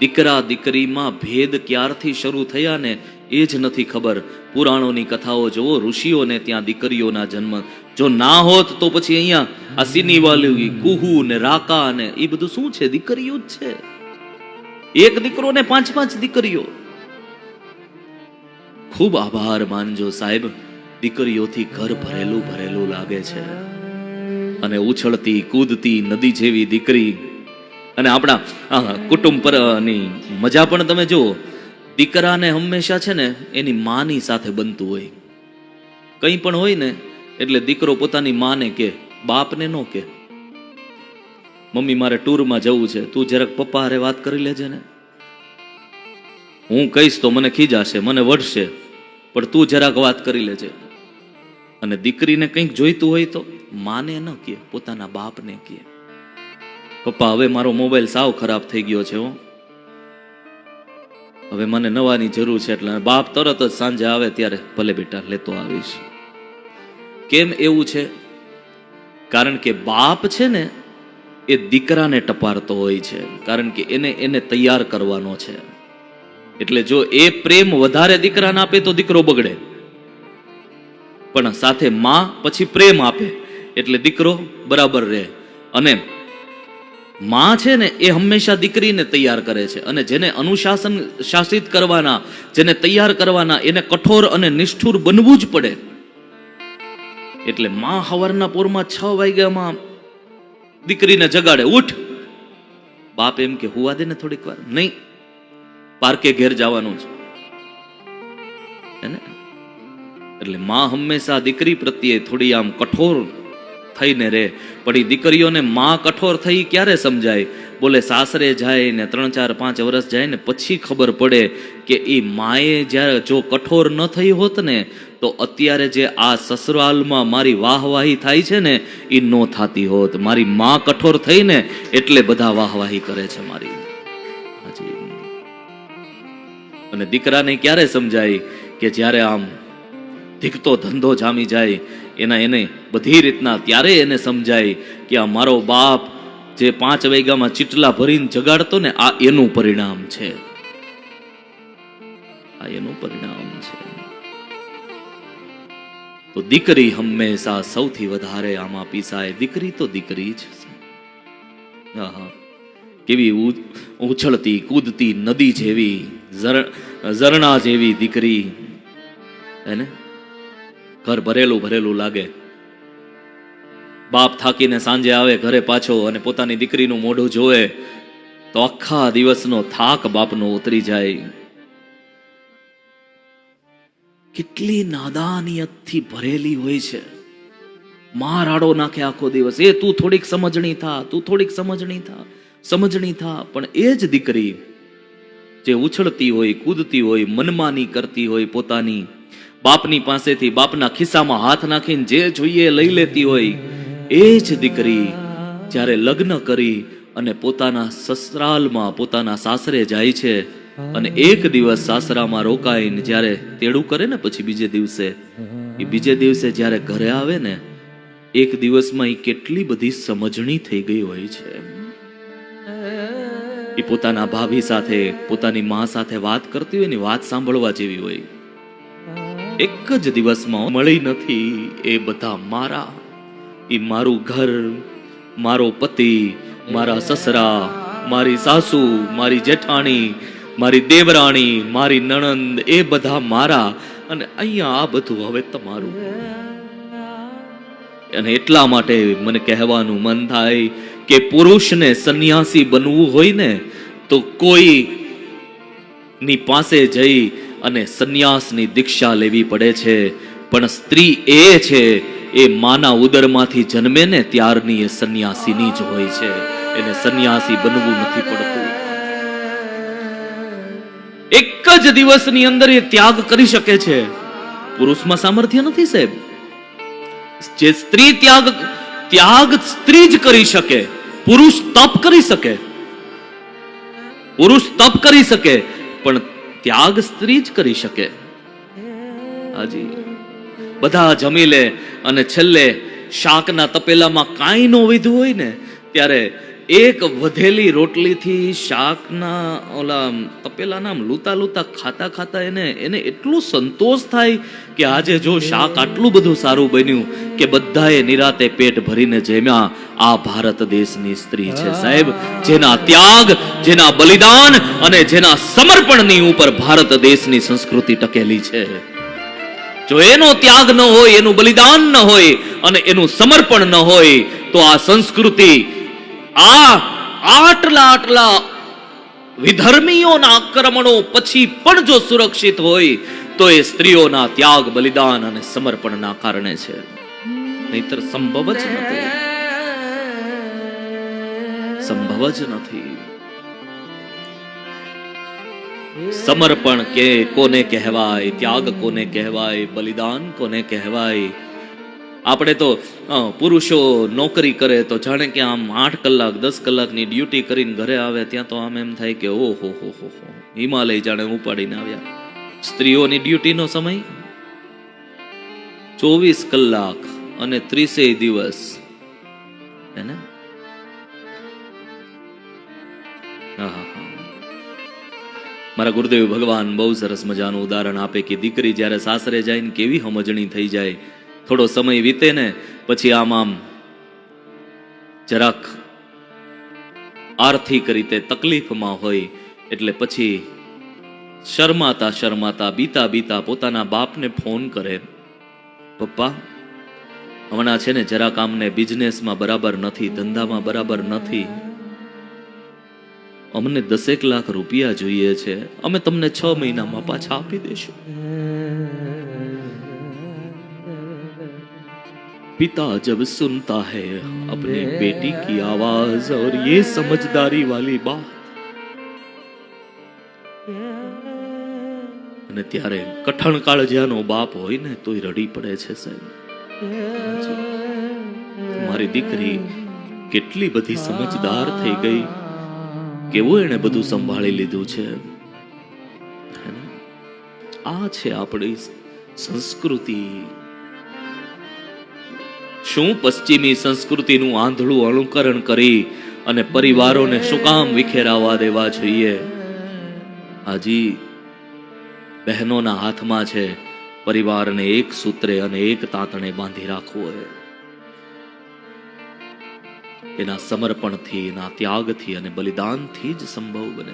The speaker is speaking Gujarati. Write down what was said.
દીકરા દીકરીમાં ભેદ ક્યારથી શરૂ થયા ને એ જ નથી ખબર. પુરાણોની કથાઓ જુઓ, ઋષિઓને ત્યાં દીકરીઓના જન્મ. જો ના હોત તો પછી અહીંયા આ સિનીવાલી, કુહુ ને રાકા ને એ બધું શું છે? દીકરીઓ જ છે. એક દીકરો ને પાંચ પાંચ દીકરીઓ. ખૂબ આભાર માનજો સાહેબ. દીકરીઓથી ઘર ભરેલું ભરેલું લાગે છે. અને ઉછળતી, કૂદતી નદી જેવી દીકરી અને આપણા કુટુંબ પરની મજા પણ તમે જુઓ. દીકરાને હંમેશા છે ને, એની માની સાથે બનતું હોય. કંઈ પણ હોય ને, એટલે દીકરો પોતાની માને કે, બાપને નો કે. મમ્મી, મારે ટૂરમાં જવું છે. તું જરાક પપ્પા હારે વાત કરી લેજે ને. હું કહીશ તો મને ખીજાશે, મને વઢશે, પણ તું જરાક વાત કરી લેજે. અને દીકરીને કંઈક જોઈતું હોય તો માને ન કહે પોતાના બાપને કહે પપ્પા, હવે મારો મોબાઈલ સાવ ખરાબ થઈ ગયો છે, હો. હવે મને નવાની જરૂર છે, એટલે બાપ તરત જ સાંજે આવે ત્યારે ભલે બેટા, લેતો આવીશ. કેમ એવું છે? કારણ કે બાપ છે ને, એ દીકરાને ટપારતો હોય છે, કારણ કે એને એને તૈયાર કરવાનો છે. એટલે જો એ પ્રેમ વધારે દીકરાને આપે તો દીકરો બગડે. પણ સાથે માં પછી પ્રેમ આપે, એટલે દીકરો બરાબર રહે. અને માં છે ને એ હંમેશા દીકરીને તૈયાર કરે છે. અને જેને અનુશાસન શાસિત કરવાના, જેને તૈયાર કરવાના, એને કઠોર અને નિષ્ઠુર બનવું જ પડે. એટલે માં હવારના પોરમાં છ વાગ્યામાં દીકરીને જગાડે, ઉઠ. બાપ એમ કે, હુવા દે ને થોડીક વાર. નહીં, પાર્કે ઘેર જવાનું છે. એટલે માં હંમેશા દીકરી પ્રત્યે થોડી આમ કઠોર થઈને રહે પણ એ દીકરીઓને માં કઠોર થઈ ક્યારે સમજાય? બોલે, સાસરે જાય ને ત્રણ, ચાર, પાંચ વર્ષ જાય ને પછી ખબર પડે કે એ માએ જ્યારે જો કઠોર ન થઈ હોત ને, તો અત્યારે જે આ સસરાલમાં મારી વાહવાહી થાય છે ને એ નો થાતી હોત. મારી માં કઠોર થઈ ને એટલે બધા વાહવાહી કરે છે મારી. અને દીકરાને ક્યારે સમજાય કે જ્યારે આમ ધીકતો ધંધો જામી જાય એના એને બધી રીતના ત્યારે એને સમજાય કે આ મારો બાપ જે પાંચ વૈગામાં ચીટલા ભરીને જગાડતો ને, આ એનું પરિણામ છે. આ એનું પરિણામ છે. તો દીકરી હંમેશા સૌથી વધારે આમાં પીસાય. દીકરી તો દીકરી જ હા કેવી ઉછળતી, કૂદતી નદી જેવી, ઝર- ઝરણા જેવી દીકરી. હે ને? ઘર ભરેલું ભરેલું લાગે. બાપ થાકીને સાંજે આવે ઘરે પાછો અને પોતાની દીકરીનું મોઢું જોવે, તો આખા દિવસનો થાક બાપનો ઉતરી જાય. કેટલી નાદાનિયતથી ભરેલી હોય છે. માં રાડો નાખે આખો દિવસ. એ તું થોડીક સમજણી થા, તું થોડીક સમજણી થા સમજણી થા, પણ એ જ દીકરી જે ઉછળતી હોય, કૂદતી હોય, મનમાની કરતી હોય પોતાની બાપની પાસેથી બાપના ખિસ્સામાં હાથ નાખીને જે જોઈએ લઈ લેતી હોય એ જ દીકરી જ્યારે લગ્ન કરી અને પોતાના સસરાલમાં પોતાના સાસરે જાય છે અને એક દિવસ સાસરામાં રોકાઈને જ્યારે તેડું કરે ને પછી બીજે દિવસે, એ બીજે દિવસે જ્યારે ઘરે આવે ને, એક દિવસમાં એ કેટલી બધી સમજણી થઈ ગઈ હોય છે. એ પોતાના ભાભી સાથે, પોતાની મા સાથે વાત કરતી હોય ને વાત સાંભળવા જેવી હોય. એક જ દિવસમાં મળી નથી એ બધા મારા. એ મારું ઘર, મારો પતિ, મારા સસરા, મારી સાસુ, મારી જેઠાણી, મારી દેવરાણી, મારી નણંદ, એ બધા મારા. અને અહીંયા આ બધું હવે તમારું. અને એટલા માટે મને કહેવાનું મન થાય કે પુરુષને સંન્યાસી બનવું હોય ને, તો કોઈ ની પાસે જઈ અને સંન્યાસની દીક્ષા લેવી પડે છે. પણ સ્ત્રી એ છે, એ માના ઉદરમાંથી જન્મે ને ત્યારની એ સંન્યાસીની જ હોય છે. એને સંન્યાસી બનવું નથી પડતું. એક જ દિવસની અંદર એ ત્યાગ કરી શકે છે. પુરુષમાં સામર્થ્ય નથી સાહેબ. જે સ્ત્રી ત્યાગ ત્યાગ સ્ત્રી જ કરી શકે. પુરુષ તપ કરી શકે. પુરુષ તપ કરી શકે. પણ ત્યાગ સ્ત્રી જ કરી શકે. હાજી. બધા જમી લે અને છેલ્લે શાકના તપેલામાં કાંઈ ન વિધું હોય ને, ત્યારે એક વધેલી રોટલીથી શાકના ઓલા તપેલાના આમ લૂતા લૂતા ખાતા ખાતા એને એને એટલું સંતોષ થાય કે આજે જો શાક આટલું બધું સારું બન્યું કે બધાએ નિરાતે પેટ ભરીને જમ્યા આ ભારત દેશની સ્ત્રી છે સાહેબ. જેના ત્યાગ જેના બલિદાન અને જેના સમર્પણની ઉપર ભારત દેશની સંસ્કૃતિ ટકેલી છે. જો એનો ત્યાગ ન હોય એનું બલિદાન ન હોય અને એનું સમર્પણ ન હોય તો આ સંસ્કૃતિ આ આટલા આટલા વિધર્મીઓના આક્રમણો પછી પણ જો સુરક્ષિત હોય, તો એ સ્ત્રીઓના ત્યાગ, બલિદાન અને સમર્પણના કારણે છે. નહીતર સંભવ જ નથી. સંભવ જ નથી. સમર્પણ કે કોને કહેવાય, ત્યાગ કોને કહેવાય, બલિદાન કોને કહેવાય આપણે તો પુરુષો નોકરી કરે તો જાણે કે આમ આઠ કલાક, દસ કલાકની ડ્યુટી કરીને ઘરે આવે ત્યાં તો આમ એમ થાય કે ઓ હો હો હો. હિમાલય જાણે ઉપાડીને આવ્યા. સ્ત્રીઓની ડ્યુટીનો સમય? ચોવીસ કલાક અને ત્રીસેય દિવસ. હે ને? હા. મારા ગુરુદેવ ભગવાન બહુ સરસ મજાનું ઉદાહરણ આપે કે દીકરી જ્યારે સાસરે જાય ને કેવી સમજણી થઈ જાય થોડો સમય વીતે ને પછી આમ આમ જરાક આર્થિક રીતે તકલીફમાં હોય એટલે પછી શરમાતા શરમાતા બીતા બીતા પોતાના બાપને ફોન કરે, પપ્પા, હમણાં છે ને જરાક આમને બિઝનેસમાં બરાબર નથી, ધંધામાં બરાબર નથી. અમને દસેક લાખ રૂપિયા જોઈએ છે. અમે તમને છ મહિનામાં પાછા આપી દેશું. पिता जब सुनता है अपने बेटी की आवाज और ये समझदारी वाली बात અને ત્યારે કઠણ કાળજિયાનો બાપ હોય ને તોય રડી પડે છે સાહેબ મારી દીકરી કેટલી બધી સમજદાર થઈ ગઈ કેવું એણે બધું સંભાળી લીધું છે હે ને? આ છે આપણી સંસ્કૃતિ શું પશ્ચિમી સંસ્કૃતિનું આંધળું અનુકરણ કરી અને પરિવારોને શું કામ વિખેરાવા દેવા જોઈએ? હાજી, બહેનોના હાથમાં છે પરિવારને એક સૂત્રે અને એક તાતણે બાંધી રાખવો હોય. એના સમર્પણથી, એના ત્યાગથી અને બલિદાનથી જ સંભવ બને.